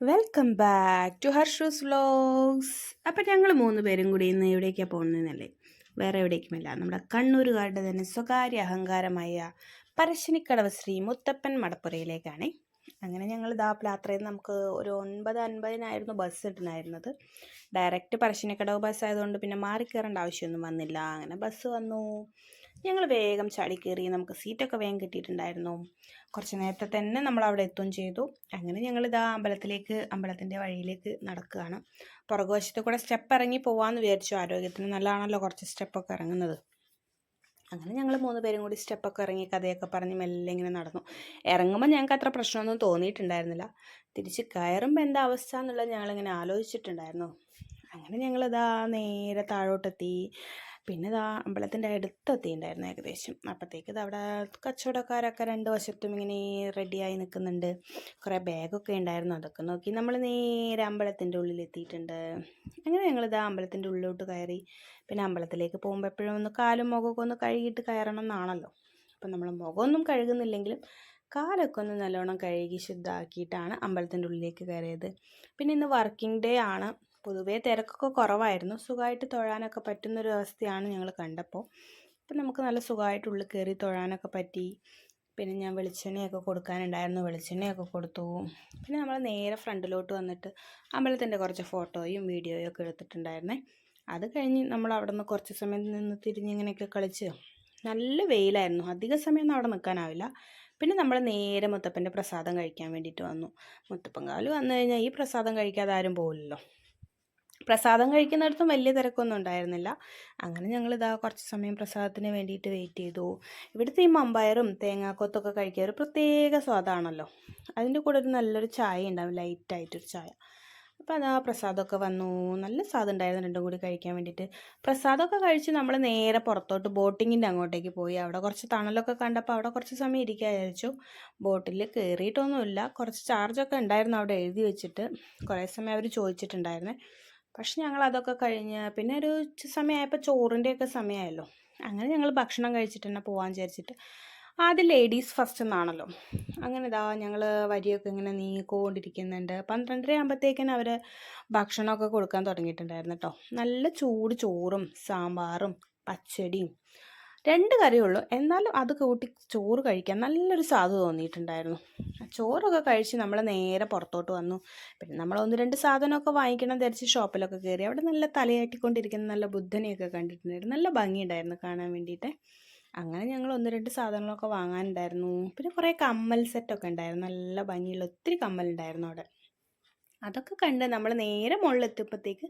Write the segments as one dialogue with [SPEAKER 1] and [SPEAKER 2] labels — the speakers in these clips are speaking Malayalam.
[SPEAKER 1] Welcome back to Harshu's vlogs അപ്പം ഞങ്ങൾ മൂന്ന് പേരും കൂടി ഇന്ന് എവിടേക്കാണ് പോകുന്നതെന്നല്ലേ വേറെ എവിടേക്കുമല്ല. നമ്മുടെ കണ്ണൂരുകാരുടെ തന്നെ സ്വകാര്യ അഹങ്കാരമായ പരശ്ശിനിക്കടവ് ശ്രീ മുത്തപ്പൻ മടപ്പുരയിലേക്കാണ് അങ്ങനെ ഞങ്ങൾ ഇതാ യാത്രയിൽ നമുക്ക് ഒരു ഒൻപത് അൻപതിനായിരുന്നു ബസ് ഇട്ടുണ്ടായിരുന്നത്. ഡയറക്റ്റ് പരശ്ശിനിക്കടവ് ബസ് ആയതുകൊണ്ട് പിന്നെ മാറി കയറേണ്ട ആവശ്യമൊന്നും വന്നില്ല. അങ്ങനെ ബസ് വന്നു. ഞങ്ങൾ വേഗം ചാടി കയറി നമുക്ക് സീറ്റൊക്കെ വേഗം കിട്ടിയിട്ടുണ്ടായിരുന്നു. കുറച്ച് നേരത്തെ തന്നെ നമ്മൾ അവിടെ എത്തുകയും ചെയ്തു. അങ്ങനെ ഞങ്ങൾ ഇതാ അമ്പലത്തിലേക്ക് അമ്പലത്തിന്റെ വഴിയിലേക്ക് നടക്കുകയാണ്. പുറകുവശത്ത് കൂടെ സ്റ്റെപ്പ് ഇറങ്ങി പോകാമെന്ന് വിചാരിച്ചു. ആരോഗ്യത്തിന് നല്ലതാണല്ലോ കുറച്ച് സ്റ്റെപ്പൊക്കെ ഇറങ്ങുന്നത്. അങ്ങനെ ഞങ്ങൾ മൂന്ന് പേരും കൂടി സ്റ്റെപ്പൊക്കെ ഇറങ്ങി കഥയൊക്കെ പറഞ്ഞ് മെല്ലെ ഇങ്ങനെ നടന്നു. ഇറങ്ങുമ്പോൾ ഞങ്ങൾക്ക് അത്ര പ്രശ്നമൊന്നും തോന്നിയിട്ടുണ്ടായിരുന്നില്ല. തിരിച്ച് കയറുമ്പോൾ എന്താ അവസ്ഥ എന്നുള്ളത് ഞങ്ങളിങ്ങനെ ആലോചിച്ചിട്ടുണ്ടായിരുന്നു. അങ്ങനെ ഞങ്ങളിതാ നേരെ താഴോട്ടെത്തി. പിന്നെ ഇതാ അമ്പലത്തിന്റെ അടുത്തെത്തിയിട്ടുണ്ടായിരുന്നു ഏകദേശം. അപ്പോഴത്തേക്ക് ഇത് അവിടെ കച്ചവടക്കാരൊക്കെ രണ്ട് വശത്തും ഇങ്ങനെ റെഡിയായി നിൽക്കുന്നുണ്ട്. കുറേ ബാഗൊക്കെ ഉണ്ടായിരുന്നു. അതൊക്കെ നോക്കി നമ്മൾ നേരെ അമ്പലത്തിന്റെ ഉള്ളിൽ എത്തിയിട്ടുണ്ട്. അങ്ങനെ ഞങ്ങളിതാ അമ്പലത്തിന്റെ ഉള്ളിലോട്ട് കയറി. പിന്നെ അമ്പലത്തിലേക്ക് പോകുമ്പോൾ എപ്പോഴും ഒന്ന് കാലും മുഖമൊക്കെ ഒന്ന് കഴുകിയിട്ട് കയറണം എന്നാണല്ലോ. അപ്പം നമ്മൾ മുഖമൊന്നും കഴുകുന്നില്ലെങ്കിലും കാലൊക്കെ ഒന്ന് നല്ലോണം കഴുകി ശുദ്ധമാക്കിയിട്ടാണ് അമ്പലത്തിന്റെ ഉള്ളിലേക്ക് കയറിയത്. പിന്നെ ഇന്ന് വർക്കിംഗ് ഡേ ആണ്. പൊതുവേ തിരക്കൊക്കെ കുറവായിരുന്നു. സുഖമായിട്ട് തൊഴാനൊക്കെ പറ്റുന്നൊരു അവസ്ഥയാണ് ഞങ്ങൾ കണ്ടപ്പോൾ. അപ്പം നമുക്ക് നല്ല സുഖമായിട്ട് ഉള്ളിൽ കയറി തൊഴാനൊക്കെ പറ്റി. പിന്നെ ഞാൻ വെളിച്ചെണ്ണയൊക്കെ കൊടുക്കാനുണ്ടായിരുന്നു. വെളിച്ചെണ്ണയൊക്കെ കൊടുത്തു. പിന്നെ നമ്മൾ നേരെ ഫ്രണ്ടിലോട്ട് വന്നിട്ട് അമ്പലത്തിന്റെ കുറച്ച് ഫോട്ടോയും വീഡിയോയും ഒക്കെ എടുത്തിട്ടുണ്ടായിരുന്നേ. അത് കഴിഞ്ഞ് നമ്മൾ അവിടെ നിന്ന് കുറച്ച് സമയം നിന്ന് തിരിഞ്ഞിങ്ങനെയൊക്കെ കളിച്ച് നല്ല വെയിലായിരുന്നു. അധിക സമയമൊന്നും അവിടെ നിൽക്കാനാവില്ല. പിന്നെ നമ്മൾ നേരെ മുത്തപ്പന്റെ പ്രസാദം കഴിക്കാൻ വേണ്ടിയിട്ട് വന്നു. മുത്തപ്പൻകാൽ വന്നു കഴിഞ്ഞാൽ ഈ പ്രസാദം കഴിക്കാതെ ആരും പോകില്ലല്ലോ പ്രസാദം കഴിക്കുന്നിടത്തും വലിയ തിരക്കൊന്നും ഉണ്ടായിരുന്നില്ല. അങ്ങനെ ഞങ്ങൾ ഇതാ കുറച്ച് സമയം പ്രസാദത്തിന് വേണ്ടിയിട്ട് വെയിറ്റ് ചെയ്തു. ഇവിടുത്തെ ഈ മമ്പയറും തേങ്ങാക്കൊത്തൊക്കെ കഴിക്കുക ഒരു പ്രത്യേക സ്വാദാണല്ലോ. അതിന്റെ കൂടെ ഒരു നല്ലൊരു ചായ ഉണ്ടാവും ലൈറ്റായിട്ടൊരു ചായ. അപ്പോൾ അതാ പ്രസാദമൊക്കെ വന്നു. നല്ല സ്വാദം ഉണ്ടായിരുന്നു രണ്ടും കൂടി കഴിക്കാൻ വേണ്ടിയിട്ട്. പ്രസാദമൊക്കെ കഴിച്ച് നമ്മൾ നേരെ പുറത്തോട്ട് ബോട്ടിങ്ങിന്റെ അങ്ങോട്ടേക്ക് പോയി. അവിടെ കുറച്ച് തണലൊക്കെ കണ്ടപ്പോൾ അവിടെ കുറച്ച് സമയം ഇരിക്കാൻ വിചാരിച്ചു. ബോട്ടിൽ കയറിയിട്ടൊന്നുമില്ല. കുറച്ച് ചാർജൊക്കെ ഉണ്ടായിരുന്നു അവിടെ എഴുതി വെച്ചിട്ട്. കുറേ സമയം അവർ ചോദിച്ചിട്ടുണ്ടായിരുന്നേ. പക്ഷെ ഞങ്ങൾ അതൊക്കെ കഴിഞ്ഞ് പിന്നെ ഒരു സമയമായപ്പോൾ ചോറിന്റെയൊക്കെ സമയമായല്ലോ അങ്ങനെ ഞങ്ങൾ ഭക്ഷണം കഴിച്ചിട്ട് തന്നെ പോകാൻ വിചാരിച്ചിട്ട് ആദ്യം ലേഡീസ് ഫസ്റ്റ് എന്നാണല്ലോ അങ്ങനെ ഇതാ ഞങ്ങൾ വരിയൊക്കെ ഇങ്ങനെ നീങ്ങിക്കൊണ്ടിരിക്കുന്നുണ്ട്. പന്ത്രണ്ടര ആകുമ്പോഴത്തേക്കിന് അവർ ഭക്ഷണമൊക്കെ കൊടുക്കാൻ തുടങ്ങിയിട്ടുണ്ടായിരുന്നു കേട്ടോ നല്ല ചൂട് ചോറും സാമ്പാറും പച്ചടിയും രണ്ട് കറിയുള്ളൂ എന്നാലും അത് കൂട്ടി ചോറ് കഴിക്കാൻ നല്ലൊരു സാധു തോന്നിയിട്ടുണ്ടായിരുന്നു. ചോറൊക്കെ കഴിച്ച് നമ്മൾ നേരെ പുറത്തോട്ട് വന്നു. പിന്നെ നമ്മൾ ഒന്ന് രണ്ട് സാധനമൊക്കെ വാങ്ങിക്കണം ധരിച്ച് ഷോപ്പിലൊക്കെ കയറി. അവിടെ നല്ല തലയാട്ടിക്കൊണ്ടിരിക്കുന്ന നല്ല ബുദ്ധനെയൊക്കെ കണ്ടിട്ടുണ്ടായിരുന്നു. നല്ല ഭംഗിയുണ്ടായിരുന്നു കാണാൻ വേണ്ടിയിട്ട്. അങ്ങനെ ഞങ്ങൾ ഒന്ന് രണ്ട് സാധനങ്ങളൊക്കെ വാങ്ങാനുണ്ടായിരുന്നു. പിന്നെ കുറേ കമ്മൽ സെറ്റൊക്കെ ഉണ്ടായിരുന്നു. നല്ല ഭംഗിയുള്ള ഒത്തിരി കമ്മലുണ്ടായിരുന്നു അവിടെ. അതൊക്കെ കണ്ട് നമ്മൾ നേരെ മുകളിലെത്തിയപ്പോഴത്തേക്ക്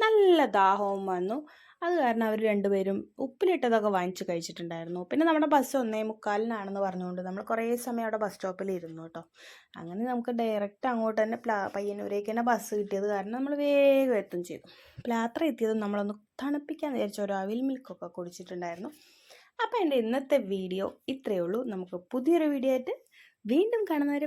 [SPEAKER 1] നല്ല ദാഹവും വന്നു. അത് കാരണം അവർ രണ്ടുപേരും ഉപ്പിലിട്ടതൊക്കെ വാങ്ങിച്ച് കഴിച്ചിട്ടുണ്ടായിരുന്നു. പിന്നെ നമ്മുടെ ബസ് ഒന്നേ മുക്കാലിനാണെന്ന് പറഞ്ഞുകൊണ്ട് നമ്മൾ കുറേ സമയം അവിടെ ബസ് സ്റ്റോപ്പിൽ ഇരുന്നു കേട്ടോ അങ്ങനെ നമുക്ക് ഡയറക്റ്റ് അങ്ങോട്ട് തന്നെ പ്ലാ പയ്യന്നൂരേക്ക് തന്നെ ബസ് കിട്ടിയത് കാരണം നമ്മൾ വേഗം എത്തും ചെയ്തു. യാത്ര എത്തിയത് നമ്മളൊന്ന് തണുപ്പിക്കാൻ വിചാരിച്ച ഒരു അവിൽ മിൽക്കൊക്കെ കുടിച്ചിട്ടുണ്ടായിരുന്നു. അപ്പോൾ എന്റെ ഇന്നത്തെ വീഡിയോ ഇത്രയേ ഉള്ളൂ. നമുക്ക് പുതിയൊരു വീഡിയോ ആയിട്ട് വീണ്ടും കാണുന്നവരെ